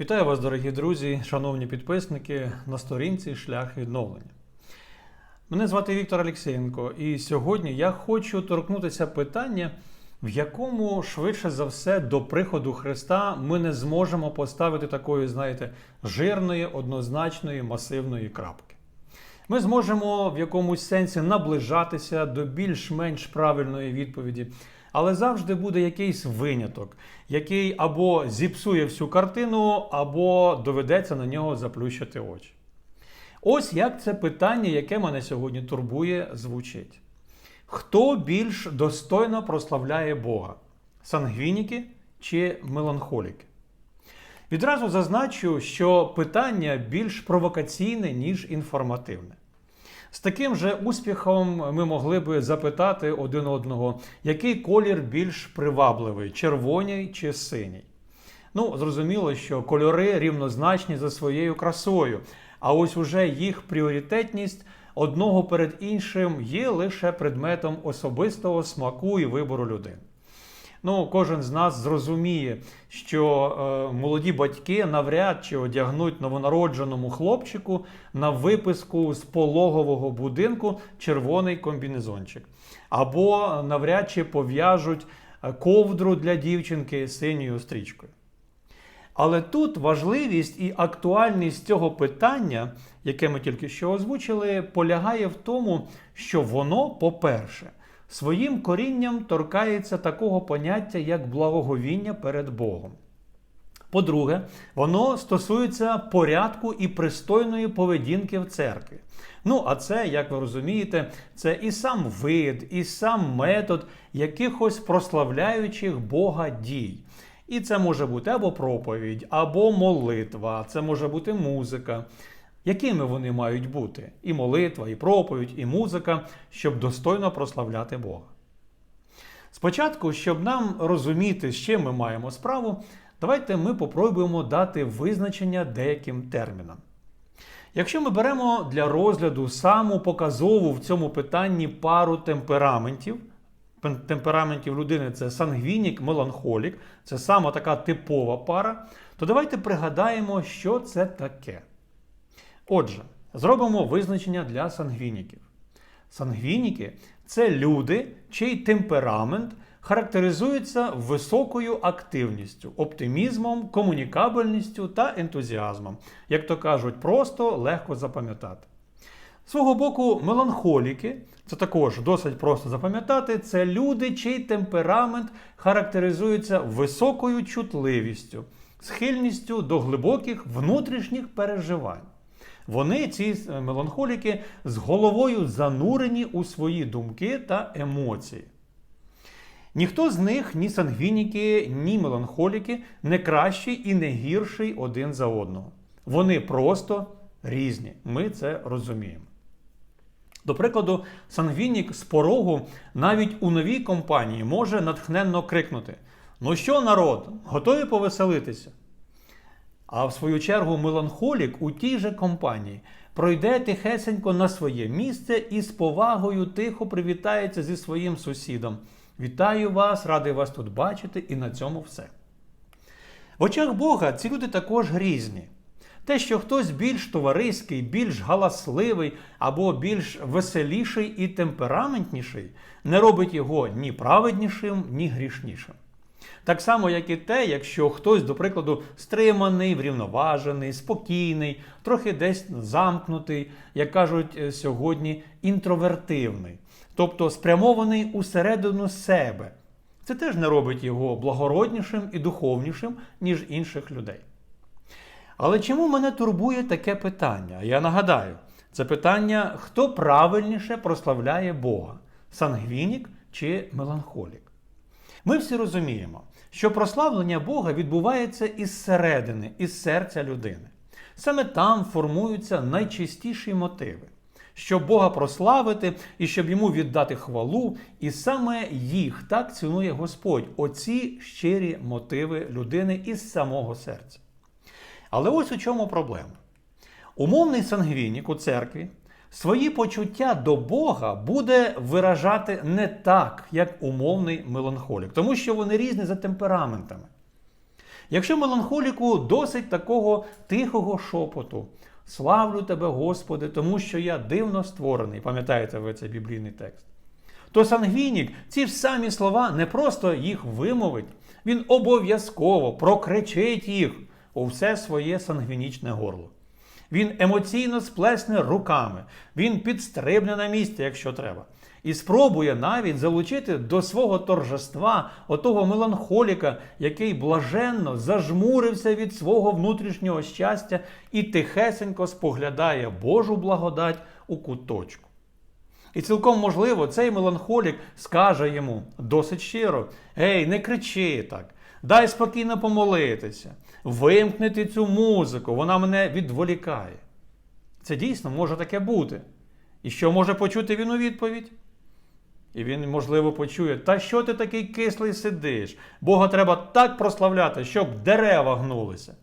Вітаю вас, дорогі друзі, шановні підписники на сторінці Шлях відновлення. Мене звати Віктор Олексєєнко, і сьогодні я хочу торкнутися питання, в якому швидше за все до приходу Христа ми не зможемо поставити такої, знаєте, жирної, однозначної, масивної крапки. Ми зможемо в якомусь сенсі наближатися до більш-менш правильної відповіді, але завжди буде якийсь виняток, який або зіпсує всю картину, або доведеться на нього заплющити очі. Ось як це питання, яке мене сьогодні турбує, звучить. Хто більш достойно прославляє Бога? Сангвініки чи меланхоліки? Відразу зазначу, що питання більш провокаційне, ніж інформативне. З таким же успіхом ми могли би запитати один одного, який колір більш привабливий червоній чи синій. Ну, зрозуміло, що кольори рівнозначні за своєю красою, а ось уже їх пріоритетність одного перед іншим є лише предметом особистого смаку і вибору людини. Ну, кожен з нас зрозуміє, що е, молоді батьки навряд чи одягнуть новонародженому хлопчику на виписку з пологового будинку червоний комбінезончик, або навряд чи пов'яжуть е, ковдру для дівчинки синьою стрічкою. Але тут важливість і актуальність цього питання, яке ми тільки що озвучили, полягає в тому, що воно, по-перше, своїм корінням торкається такого поняття, як благоговіння перед Богом. По-друге, воно стосується порядку і пристойної поведінки в церкві. Ну, а це, як ви розумієте, це і сам вид, і сам метод якихось прославляючих Бога дій. І це може бути або проповідь, або молитва, це може бути музика. Якими вони мають бути? І молитва, і проповідь, і музика, щоб достойно прославляти Бога. Спочатку, щоб нам розуміти, з чим ми маємо справу, давайте ми попробуємо дати визначення деяким термінам. Якщо ми беремо для розгляду саму показову в цьому питанні пару темпераментів, темпераментів людини це сангвінік, меланхолік, це сама така типова пара, то давайте пригадаємо, що це таке. Отже, зробимо визначення для сангвініків. Сангвініки це люди, чий темперамент характеризується високою активністю, оптимізмом, комунікабельністю та ентузіазмом. Як то кажуть, просто легко запам'ятати. Свого боку, меланхоліки, це також досить просто запам'ятати, це люди, чий темперамент характеризується високою чутливістю, схильністю до глибоких внутрішніх переживань. Вони, ці меланхоліки, з головою занурені у свої думки та емоції. Ніхто з них, ні сангвініки, ні меланхоліки, не кращий і не гірший один за одного. Вони просто різні. Ми це розуміємо. До прикладу, сангвінік з порогу навіть у новій компанії може натхненно крикнути: Ну що, народ, готові повеселитися? А в свою чергу меланхолік у тій же компанії пройде тихесенько на своє місце і з повагою тихо привітається зі своїм сусідом. Вітаю вас, радий вас тут бачити, і на цьому все. В очах Бога ці люди також різні. Те, що хтось більш товариський, більш галасливий або більш веселіший і темпераментніший, не робить його ні праведнішим, ні грішнішим. Так само, як і те, якщо хтось, до прикладу, стриманий, врівноважений, спокійний, трохи десь замкнутий, як кажуть сьогодні, інтровертивний, тобто спрямований усередину себе. Це теж не робить його благороднішим і духовнішим, ніж інших людей. Але чому мене турбує таке питання? Я нагадаю, це питання, хто правильніше прославляє Бога сангвінік чи меланхолік. Ми всі розуміємо, що прославлення Бога відбувається із середини, із серця людини. Саме там формуються найчистіші мотиви, щоб Бога прославити і щоб йому віддати хвалу, і саме їх так цінує Господь, оці щирі мотиви людини із самого серця. Але ось у чому проблема. Умовний сангвінік у церкві свої почуття до Бога буде виражати не так, як умовний меланхолік, тому що вони різні за темпераментами. Якщо меланхоліку досить такого тихого шепоту, славлю тебе, Господи, тому що я дивно створений, пам'ятаєте ви цей біблійний текст, то сангвінік ці ж самі слова не просто їх вимовить, він обов'язково прокричить їх у все своє сангвінічне горло. Він емоційно сплесне руками, він підстрибне на місці, якщо треба, і спробує навіть залучити до свого торжества отого меланхоліка, який блаженно зажмурився від свого внутрішнього щастя і тихесенько споглядає Божу благодать у куточку. І цілком можливо, цей меланхолік скаже йому досить щиро: Гей, не кричи так, дай спокійно помолитися, вимкнути цю музику, вона мене відволікає. Це дійсно може таке бути. І що може почути він у відповідь? І він, можливо, почує, та що ти такий кислий сидиш? Бога треба так прославляти, щоб дерева гнулися.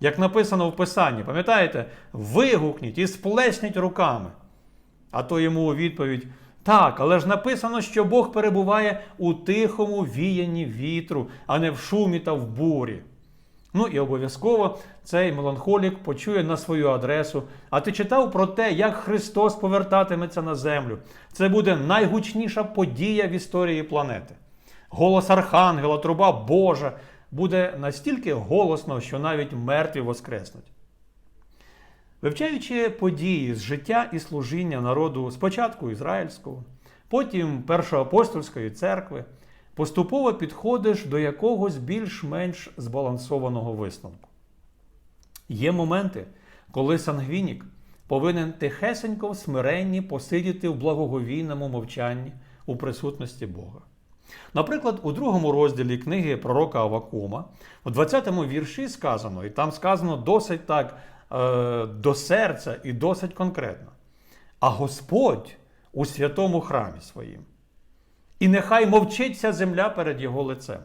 Як написано в Писанні, пам'ятаєте? Вигукніть і сплесніть руками. А то йому у відповідь: так, але ж написано, що Бог перебуває у тихому віянні вітру, а не в шумі та в бурі. Ну і обов'язково цей меланхолік почує на свою адресу. А ти читав про те, як Христос повертатиметься на землю. Це буде найгучніша подія в історії планети. Голос Архангела, труба Божа буде настільки голосно, що навіть мертві воскреснуть. Вивчаючи події з життя і служіння народу спочатку ізраїльського, потім першоапостольської церкви, поступово підходиш до якогось більш-менш збалансованого висновку. Є моменти, коли сангвінік повинен тихесенько в смиренні посидіти в благоговійному мовчанні у присутності Бога. Наприклад, у другому розділі книги пророка Авакума, у 20-му вірші сказано, і там сказано досить так е, до серця і досить конкретно. А Господь у святому храмі своїм. І нехай мовчиться земля перед його лицем.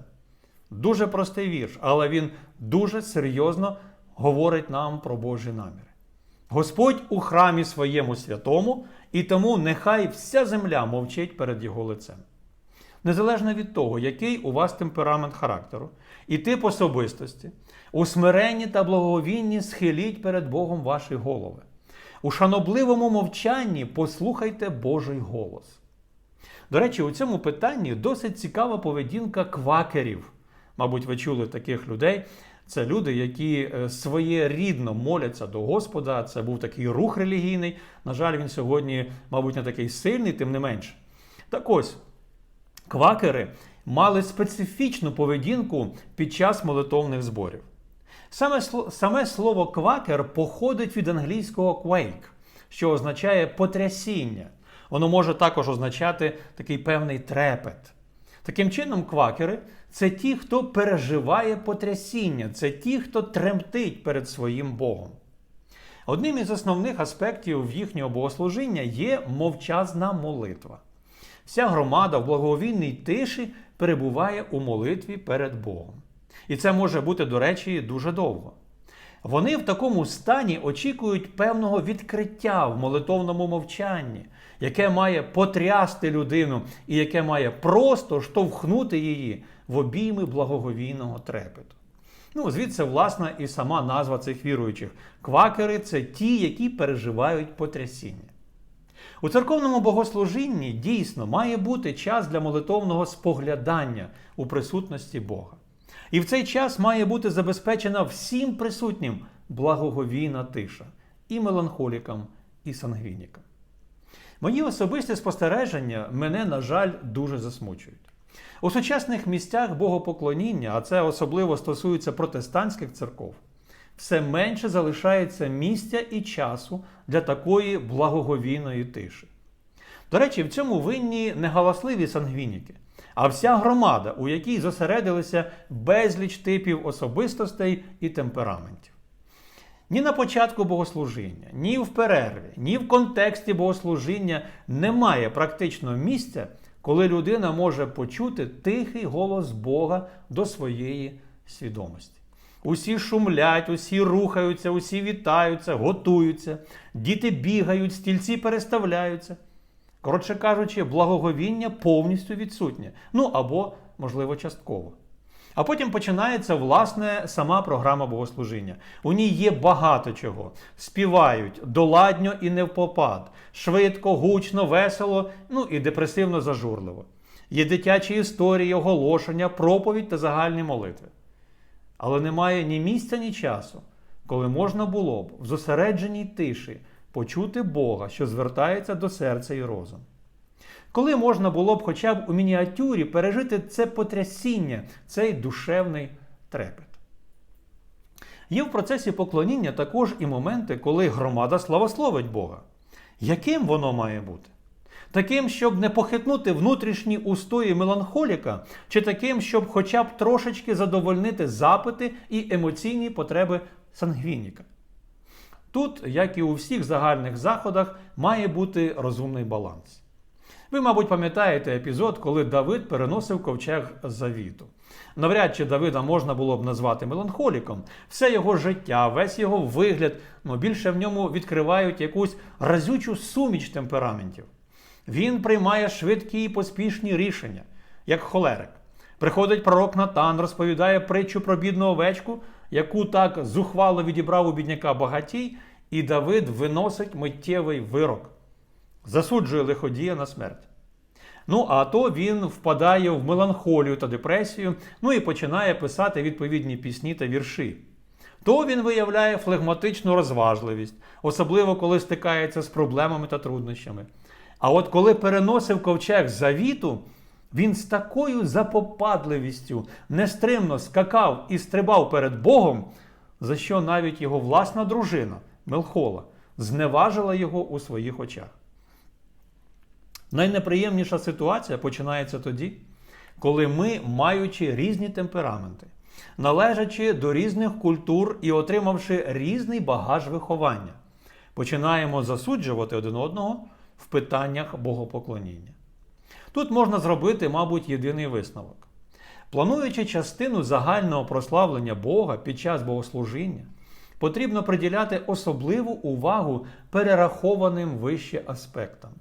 Дуже простий вірш, але він дуже серйозно говорить нам про Божі наміри. Господь у храмі своєму святому, і тому нехай вся земля мовчить перед його лицем. Незалежно від того, який у вас темперамент характеру і тип особистості, у смиренні та благовінні схиліть перед Богом ваші голови. У шанобливому мовчанні послухайте Божий голос. До речі, у цьому питанні досить цікава поведінка квакерів. Мабуть, ви чули таких людей. Це люди, які е, своє рідно моляться до Господа. Це був такий рух релігійний. На жаль, він сьогодні, мабуть, не такий сильний, тим не менше. Так ось, квакери мали специфічну поведінку під час молитовних зборів. Саме, саме слово квакер походить від англійського quake, що означає потрясіння. Воно може також означати такий певний трепет. Таким чином, квакери це ті, хто переживає потрясіння, це ті, хто тремтить перед своїм Богом. Одним із основних аспектів їхнього богослужіння є мовчазна молитва. Вся громада в благовійній тиші перебуває у молитві перед Богом. І це може бути, до речі, дуже довго. Вони в такому стані очікують певного відкриття в молитовному мовчанні, яке має потрясти людину і яке має просто штовхнути її в обійми благоговійного трепету. Ну, звідси, власне, і сама назва цих віруючих. Квакери це ті, які переживають потрясіння. У церковному богослужінні дійсно має бути час для молитовного споглядання у присутності Бога. І в цей час має бути забезпечена всім присутнім благоговійна тиша і меланхолікам, і сангвінікам. Мої особисті спостереження мене, на жаль, дуже засмучують. У сучасних місцях богопоклоніння, а це особливо стосується протестантських церков, все менше залишається місця і часу для такої благоговійної тиші. До речі, в цьому винні не галасливі сангвініки, а вся громада, у якій зосередилися безліч типів особистостей і темпераментів. Ні на початку богослужіння, ні в перерві, ні в контексті богослужіння немає практично місця, коли людина може почути тихий голос Бога до своєї свідомості. Усі шумлять, усі рухаються, усі вітаються, готуються, діти бігають, стільці переставляються. Коротше кажучи, благоговіння повністю відсутнє. Ну або, можливо, частково. А потім починається власне сама програма богослужіння. У ній є багато чого. Співають доладньо і не в попад, швидко, гучно, весело, ну і депресивно зажурливо. Є дитячі історії, оголошення, проповідь та загальні молитви. Але немає ні місця, ні часу, коли можна було б в зосередженій тиші почути Бога, що звертається до серця і розум. Коли можна було б хоча б у мініатюрі пережити це потрясіння, цей душевний трепет. Є в процесі поклоніння також і моменти, коли громада славословить Бога. Яким воно має бути? Таким, щоб не похитнути внутрішні устої меланхоліка, чи таким, щоб хоча б трошечки задовольнити запити і емоційні потреби сангвініка. Тут, як і у всіх загальних заходах, має бути розумний баланс. Ви, мабуть, пам'ятаєте епізод, коли Давид переносив ковчег завіту. Навряд чи Давида можна було б назвати меланхоліком. Все його життя, весь його вигляд, ну більше в ньому відкривають якусь разючу суміч темпераментів. Він приймає швидкі і поспішні рішення, як холерик. Приходить пророк Натан, розповідає притчу про бідну овечку, яку так зухвало відібрав у бідняка багатій, і Давид виносить миттєвий вирок, засуджує лиходія на смерть. Ну, а то він впадає в меланхолію та депресію, ну і починає писати відповідні пісні та вірші. То він виявляє флегматичну розважливість, особливо коли стикається з проблемами та труднощами. А от коли переносив ковчег завіту, він з такою запопадливістю нестримно скакав і стрибав перед Богом, за що навіть його власна дружина Мелхола зневажила його у своїх очах. Найнеприємніша ситуація починається тоді, коли ми, маючи різні темпераменти, належачи до різних культур і отримавши різний багаж виховання, починаємо засуджувати один одного в питаннях богопоклоніння. Тут можна зробити, мабуть, єдиний висновок. Плануючи частину загального прославлення Бога під час богослужіння, потрібно приділяти особливу увагу перерахованим вище аспектам.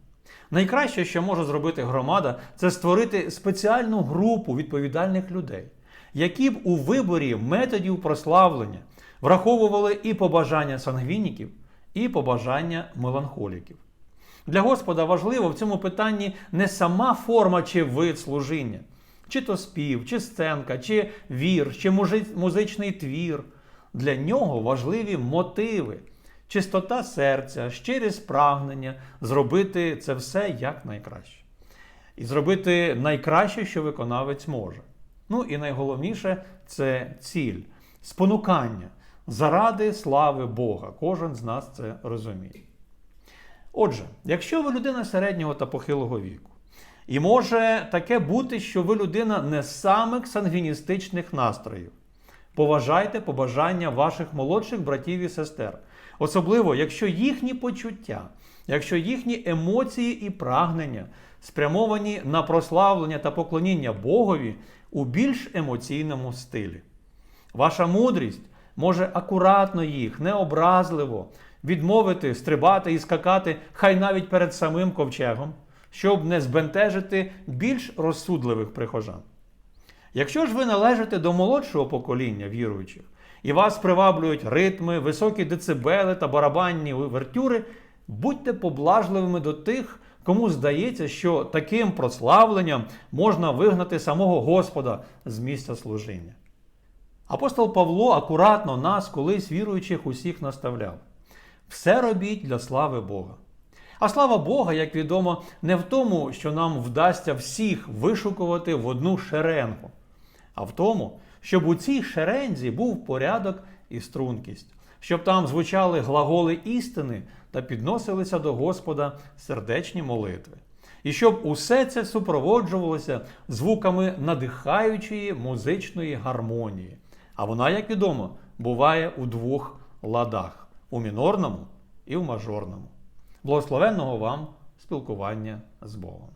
Найкраще, що може зробити громада, це створити спеціальну групу відповідальних людей, які б у виборі методів прославлення враховували і побажання сангвініків, і побажання меланхоліків. Для Господа важливо в цьому питанні не сама форма чи вид служіння, чи то спів, чи сценка, чи вір, чи музичний твір. Для нього важливі мотиви, чистота серця, щирість прагнення зробити це все як найкраще. І зробити найкраще, що виконавець може. Ну і найголовніше це ціль, спонукання заради слави Бога. Кожен з нас це розуміє. Отже, якщо ви людина середнього та похилого віку, і може таке бути, що ви людина не самих сангвіністичних настроїв, поважайте побажання ваших молодших братів і сестер, особливо, якщо їхні почуття, якщо їхні емоції і прагнення спрямовані на прославлення та поклоніння Богові у більш емоційному стилі. Ваша мудрість може акуратно їх, необразливо відмовити, стрибати і скакати, хай навіть перед самим ковчегом, щоб не збентежити більш розсудливих прихожан. Якщо ж ви належите до молодшого покоління віруючих, і вас приваблюють ритми, високі децибели та барабанні вертюри, будьте поблажливими до тих, кому здається, що таким прославленням можна вигнати самого Господа з місця служіння. Апостол Павло акуратно нас, колись віруючих, усіх наставляв. Все робіть для слави Бога. А слава Бога, як відомо, не в тому, що нам вдасться всіх вишукувати в одну шеренгу, а в тому, щоб у цій шерензі був порядок і стрункість, щоб там звучали глаголи істини та підносилися до Господа сердечні молитви. І щоб усе це супроводжувалося звуками надихаючої музичної гармонії. А вона, як відомо, буває у двох ладах у мінорному і в мажорному. Благословенного вам спілкування з Богом.